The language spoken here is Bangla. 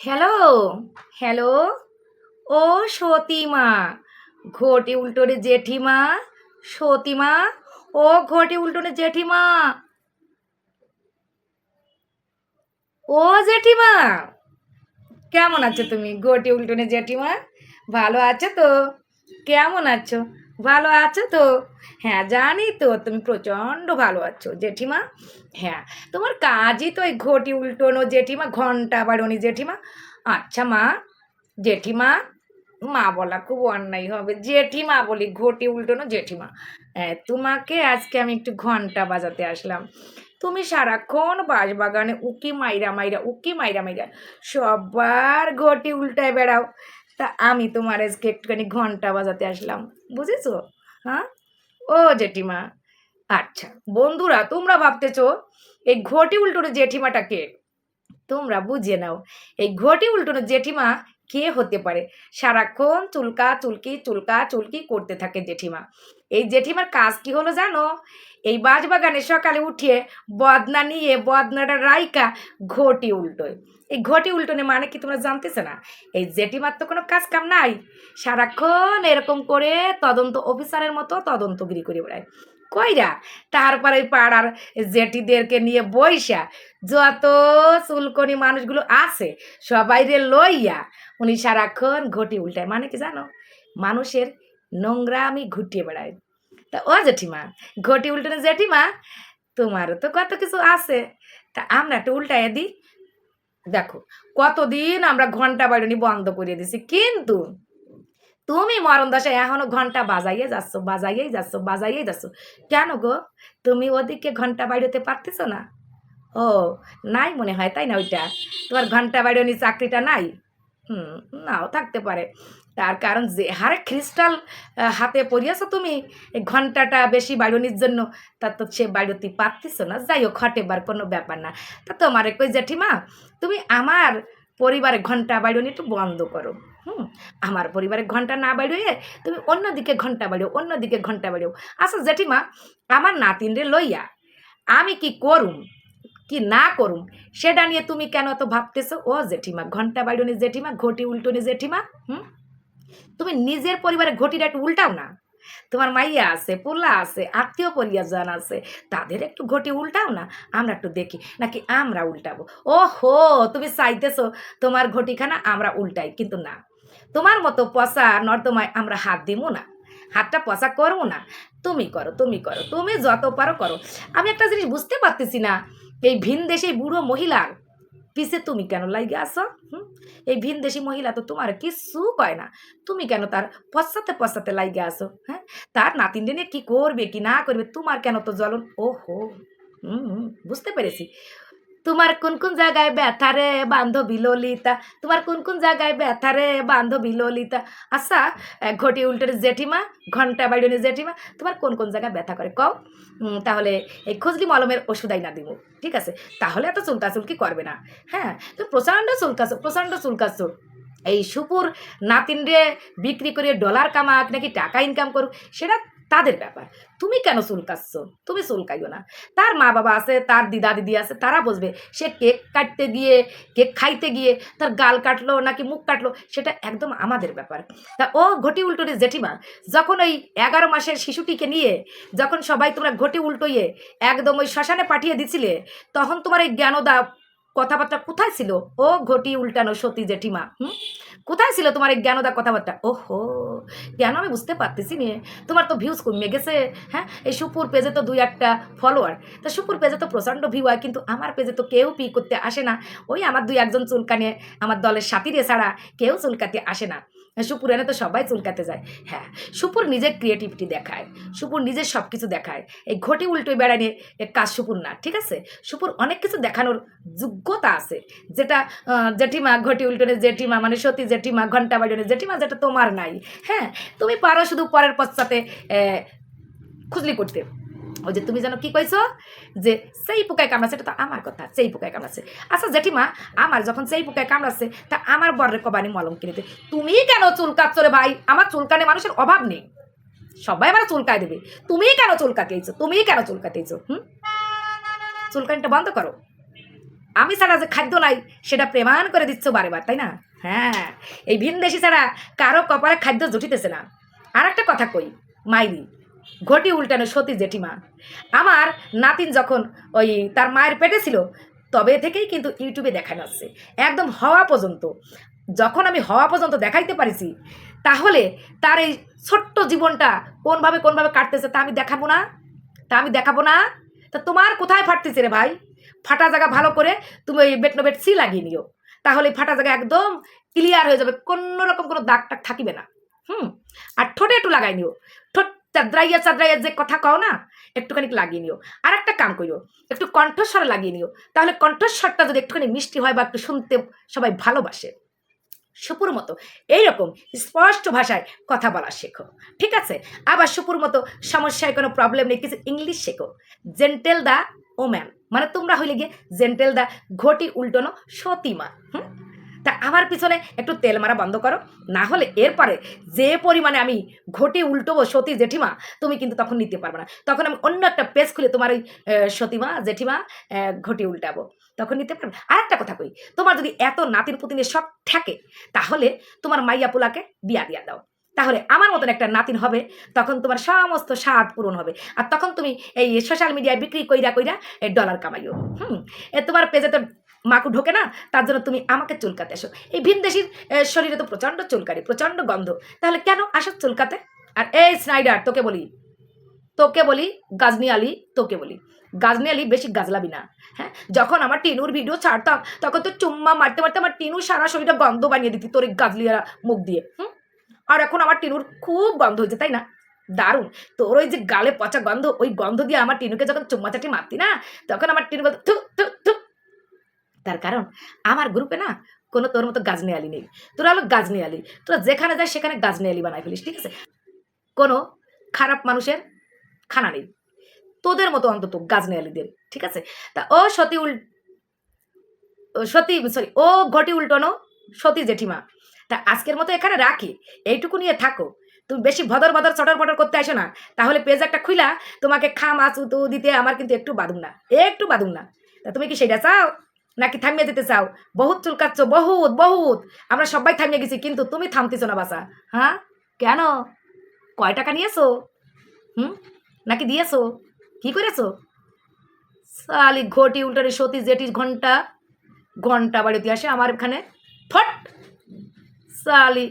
Hello hello. ও সতীমা, ঘটি উল্টোরে জেঠিমা, সতীমা, ও ঘটি উল্টোরে জেঠিমা। ও জেঠিমা, কেমন আছো তুমি? ঘটি উল্টোনে জেঠিমা, ভালো আছো তো? কেমন আছো? ভালো আছো তো? হ্যাঁ জানি তো তুমি প্রচণ্ড ভালো আছো, জেঠিমা। হ্যাঁ তোমার কাজই তো এই ঘটি উল্টোনো জেঠিমা, ঘণ্টা বাড়নি জেঠিমা। আচ্ছা মা, জেঠিমা, মা বলা খুব অন্যায় হবে। জেঠিমা বলি, ঘটি উল্টোনো জেঠিমা। হ্যাঁ তোমাকে আজকে আমি একটু ঘণ্টা বাজাতে আসলাম। তুমি সারাক্ষণ বাঁশবাগানে উকি মাইরা মাইরা, উকি মাইরা মাইরা সবার ঘটি উল্টায় বেড়াও। তা আমি তোমার আজকে একটুখানি ঘণ্টা বাজাতে আসলাম, বুঝেছ? হ্যাঁ? ও জেঠিমা আচ্ছা বন্ধুরা, তোমরা ভাবতেছ এই ঘটি উল্টোর জেঠিমাটা কে? তোমরা বুঝে নাও, এই ঘটি উল্টোনো জেঠিমা কে হতে পারে? সারাক্ষণ চুলকা চুলকি চুলকা চুলকি করতে থাকে জেঠিমা। এই জেঠিমার কাজ কি হলো জানো? এই বাঁশবাগানে সকালে উঠিয়ে বদনা নিয়ে বদনাটা রাইকা ঘটি উল্টোয়। এই ঘটি উল্টোনে মানে কি তোমরা জানতেছে না? এই জেঠিমার তো কোনো কাজ কাম নাই। সারাক্ষণ এরকম করে তদন্ত অফিসারের মতো তদন্তগিরি করে বেড়ায়। কইরা তারপরে পাড়ার জেঠিদেরকে নিয়ে বইসা যত চুলকনি মানুষগুলো আছে সবাইরে লইয়া উনি সারাক্ষণ ঘটি উল্টায়। মানে কি জানো? মানুষের নোংরা আমি ঘুটিয়ে বেড়াই। তা ও জেঠিমা, ঘটি উল্টানো, জেঠিমা, তোমারও তো কত কিছু আছে। তা আমরা একটু উল্টায় দিই। দেখো, কতদিন আমরা ঘণ্টা বাড়ি বন্ধ করে দিছি, কিন্তু তুমি মরণ দশায় এখনও ঘণ্টা বাজাইয়ে যাচ্ছ, বাজাইয়েই যাচ্ছ বাজাইয়েই যাচ্ছ। কেন গো? তুমি ওদিকে ঘণ্টা বাড়িতে পারতেছ না? ও, নাই মনে হয়, তাই না ওইটা? তোমার ঘণ্টা বাড়ি চাকরিটা নাই? হুম, নাও, থাকতে পারে। তার কারণ যে হারে ক্রিস্টাল হাতে পরিয়েছো তুমি ঘন্টাটা বেশি বাড়ির জন্য, তা তো সে বাড়িতে পারতেছ না। যাই হোক হটেবার কোনো ব্যাপার না। তা তোমার কই, জেঠিমা, তুমি আমার পরিবারে ঘণ্টা বাড়িয়ে একটু বন্ধ করো। হুম, আমার পরিবারে ঘণ্টা না বাড়িয়ে তুমি অন্যদিকে ঘণ্টা বাড়িও, অন্যদিকে ঘণ্টা বাড়িও। আচ্ছা জেঠিমা, আমার নাতিনরে লইয়া আমি কি করুম, কি না করুম, সেটা নিয়ে তুমি কেন এত ভাবতেছো? ও জেঠিমা, ঘণ্টা বাড়িনি জেঠিমা, ঘটি উল্টোনি জেঠিমা, হুম? তুমি নিজের পরিবারে ঘটিটা একটু উল্টাও না। তোমার মাইয়া আছে, পোলা আছে, আত্মীয় পরিজন আছে, তাদের একটু ঘটি উল্টাও না, আমরা একটু দেখি, নাকি আমরা উল্টাবো? ও হো তুমি চাইতেছো তোমার ঘটিখানা আমরা উল্টাই, কিন্তু না। তোমার মতো পচা নর্দমায় আমরা হাত দিব না, হাতটা পচা করব না। তুমি করো তুমি করো, তুমি যত পারো করো। আমি একটা জিনিস বুঝতে পারতেছি না, এই ভিন দেশে বুড়ো মহিলার পিছে তুমি কেন লাগে আসো হুম? এই ভিন দেশি মহিলা তো তোমার কিচ্ছু কয় না। তুমি কেন তার পশ্চাতে পশ্চাতে লাগে আসো হ্যাঁ? তার নাতিন নিয়ে কি করবে কি না করবে তোমার কেন তো জ্বলন? ও হো হুম, বুঝতে পেরেছি। তোমার কোন কোন জায়গায় ব্যথা রে বান্ধবী ললিতা তোমার কোন কোন জায়গায় ব্যথা রে বান্ধবী ললিতা আচ্ছা ঘটি উল্টোরে জেঠিমা, ঘণ্টা বাড়িয়ে জেঠিমা, তোমার কোন কোন জায়গায় ব্যথা করে? কও। তাহলে এই খুজলি মলমের ওষুধাই না দিব ঠিক আছে? তাহলে এত চুলকাচুলকি করবে না। হ্যাঁ তুমি প্রচণ্ড চুলকাছো প্রচণ্ড চুলকাছো এই সুপুর নাতিনরে বিক্রি করে ডলার কামাক, নাকি টাকা ইনকাম করুক, সেটা তাদের ব্যাপার। তুমি কেন চুলকাচ্ছ? তুমি চুলকাইও না। তার মা বাবা আছে, তার দিদা দিদি আছে, তারা বুঝবে। সে কেক কাটতে গিয়ে, কেক খাইতে গিয়ে তার গাল কাটলো নাকি মুখ কাটলো, সেটা একদম আমাদের ব্যাপার। তা ও ঘটি উল্টোরে জেঠিমা, যখন ওই এগারো মাসের শিশুটিকে নিয়ে যখন সবাই তোমরা ঘটি উল্টোইয়ে একদম ওই শ্মশানে পাঠিয়ে দিছিলে, তখন তোমার এই জ্ঞানদা কথাবার্তা কোথায় ছিল? ও ঘটি উল্টানো সতী জেঠিমা, হুম? কোথায় ছিল তোমার এই জ্ঞানদা কথাবার্তা? ওহো জ্ঞান আমি বুঝতে পারতেছি নিয়ে তোমার তো ভিউজ কমে গেছে হ্যাঁ? এই সুপুর পেজে তো দুই একটা ফলোয়ার তা সুপুর পেজে তো প্রচণ্ড ভিউ হয়, কিন্তু আমার পেজে তো কেউ পি করতে আসে না। ওই আমার দুই একজন চুলকানে, আমার দলের সাথীরে ছাড়া কেউ চুলকাতে আসে না। সুপুর এনে তো সবাই চুলকাতে যায়। হ্যাঁ সুপুর নিজের ক্রিয়েটিভিটি দেখায়, সুপুর নিজের সব কিছু দেখায়। এই ঘটি উল্টোই বেড়ানে কাজ সুপুর না, ঠিক আছে? সুপুর অনেক কিছু দেখানোর যোগ্যতা আছে। যেটা জেঠিমা ঘটি উল্টোনে, জেঠিমা মানে সতী, জেঠিমা ঘণ্টা বাড়িয়ে জেঠিমা যেটা তোমার নাই। হ্যাঁ তুমি পারো শুধু পরের পশ্চাতে খুজলি করতে। ওই যে তুমি যেন কি কইছো যে সেই পোকায় কামড়াচ্ছে এটা তো আমার কথা, সেই পোকায় কামড়াচ্ছে আচ্ছা জেঠিমা আমার যখন সেই পোকায় কামড়াচ্ছে তা আমার বরের কবানি মলম কিনে দে তুমি কেন চুলকাচ্ছ রে ভাই? আমার চুলকানে মানুষের অভাব নেই। সবাই আমার চুলকায় দেবে। তুমি কেন চুলকাতেইছো তুমি কেন চুলকাতেইছো হুম? চুলকানিটা বন্ধ করো আমি ছাড়া যে খাদ্য নাই, সেটা প্রমাণ করে দিচ্ছ বারে বার তাই না? হ্যাঁ এই ভিনদেশি ছাড়া কারও কপালে খাদ্য জুটিতেছে না। আর একটা কথা কই মাইরি ঘটি উল্টানো সতী জেঠিমা। আমার নাতিন যখন ওই তার মায়ের পেটে ছিল, তবে থেকেই কিন্তু ইউটিউবে দেখানো হচ্ছে একদম হওয়া পর্যন্ত। যখন আমি হওয়া পর্যন্ত দেখাইতে পারিছি, তাহলে তার এই ছোট্ট জীবনটা কোনভাবে কোনভাবে কাটতেছে তা আমি দেখাবো না? তা আমি দেখাবো না? তা তোমার কোথায় ফাটতেছে রে ভাই? ফাটা জায়গা ভালো করে তুমি ওই বেট বেট সি লাগিয়ে নিও। তাহলে ফাটা জায়গা একদম ক্লিয়ার হয়ে যাবে। কোনো রকম কোনো দাগ টাগ থাকিবে না। হুম? আর ঠোঁটে একটু লাগাই নিও। ঠোঁট চাদ্রাইয়া চাদ্রাইয়া যে কথা কও না, একটুখানি লাগিয়ে নিও। আর একটা কাম করিও, একটু কণ্ঠস্বর লাগিয়ে নিও। তাহলে কণ্ঠস্বরটা যদি একটুখানি মিষ্টি হয় বা একটু শুনতে সবাই ভালোবাসে। সুপুর মতো এইরকম স্পষ্ট ভাষায় কথা বলা শেখো, ঠিক আছে? আবার সুপুর মতো সমস্যায় কোনো প্রবলেম নেই, কিছু ইংলিশ শেখো। জেন্টেল দা ওম্যান মানে তোমরা হইলে গিয়ে জেন্টেল দা ঘটি উল্টোনো সতীমা, হুম? তা আমার পিছনে একটু তেল মারা বন্ধ করো। না হলে এরপরে যে পরিমাণে আমি ঘটি উল্টোবো সতী জেঠিমা, তুমি কিন্তু তখন নিতে পারবে না। তখন আমি অন্য একটা পেজ খুলে তোমার ওই সতীমা, জেঠিমা ঘটি উল্টাবো। তখন নিতে পারবে আর একটা কথা কই, তোমার যদি এত নাতির পুতিনের সব থাকে, তাহলে তোমার মাইয়া পোলাকে বিয়া দিয়া দাও। তাহলে আমার মতন একটা নাতিন হবে, তখন তোমার সমস্ত স্বাদ পূরণ হবে। আর তখন তুমি এই সোশ্যাল মিডিয়ায় বিক্রি কইরা কইরা ডলার কামাইও। হুম তোমার পেজে তো মাকু ঢোকে না তার জন্য তুমি আমাকে চুলকাতে আসো এই ভিনদেশির এ, শরীরে তো প্রচণ্ড চুলকারি প্রচণ্ড গন্ধ। তাহলে কেন আসো চুলকাতে? আর এই স্নাইডার তোকে বলি তোকে বলি গাজনি আলী তোকে বলি। গাজনি আলী বেশি গাজলাবি না হ্যাঁ? যখন আমার টিনুর ভিডিও ছাড়তাম তখন তো চুম্মা মারতে মারতে আমার টিনু সারা শরীরটা গন্ধ বানিয়ে দিতি তোর এই গাজলিয়ারা মুখ দিয়ে হুম? আর এখন আমার টিনুর খুব গন্ধ হয়েছে তাই না? দারুণ। তোর ওই যে গালে পচা গন্ধ ওই গন্ধ দিয়ে আমার টিনুকে যখন চুম্মা চাটি মারতি না তখন আমার টিনু বলতো তার কারণ, আমার গ্রুপে না কোনো তোর মতো গাজনি আলি নেই। তোরা হলো গাজনি আলি তোরা যেখানে যাস সেখানে গাজনি আলি বানাই ফেলিস, ঠিক আছে? কোনো খারাপ মানুষের খানা নেই। তোদের মতো অন্তত গাজনি আলিদের ঠিক আছে? তা ও সতী উল সতী সরি ও ঘটি উল্টনো সতী জেঠিমা। তা আজকের মতো এখানে রাখি। এইটুকু নিয়ে থাকো। তুমি বেশি ভদর ভদর চটর পটর করতে আসো না। তাহলে পেজ একটা খুইলা, তোমাকে খাম মাছ উতু দিতে আমার কিন্তু একটু বাদুম না। একটু বাদুম না। তা তুমি কি সেটা চাও? নাকি থামিয়ে দিতে চাও? বহুত চুলকাচ্ছ, বহুত বহুত। আমরা সবাই থামিয়ে গেছি, কিন্তু তুমি থামতেছো না বাসা। হ্যাঁ? কেন? কয় টাকা নিয়েছো? হুম? নাকি দিয়েছ? কি করেছ? সালি ঘটি উল্টারে সতী জেটি ঘণ্টা। ঘণ্টা বাড়িতে আসে আমার এখানে। ফট! সালি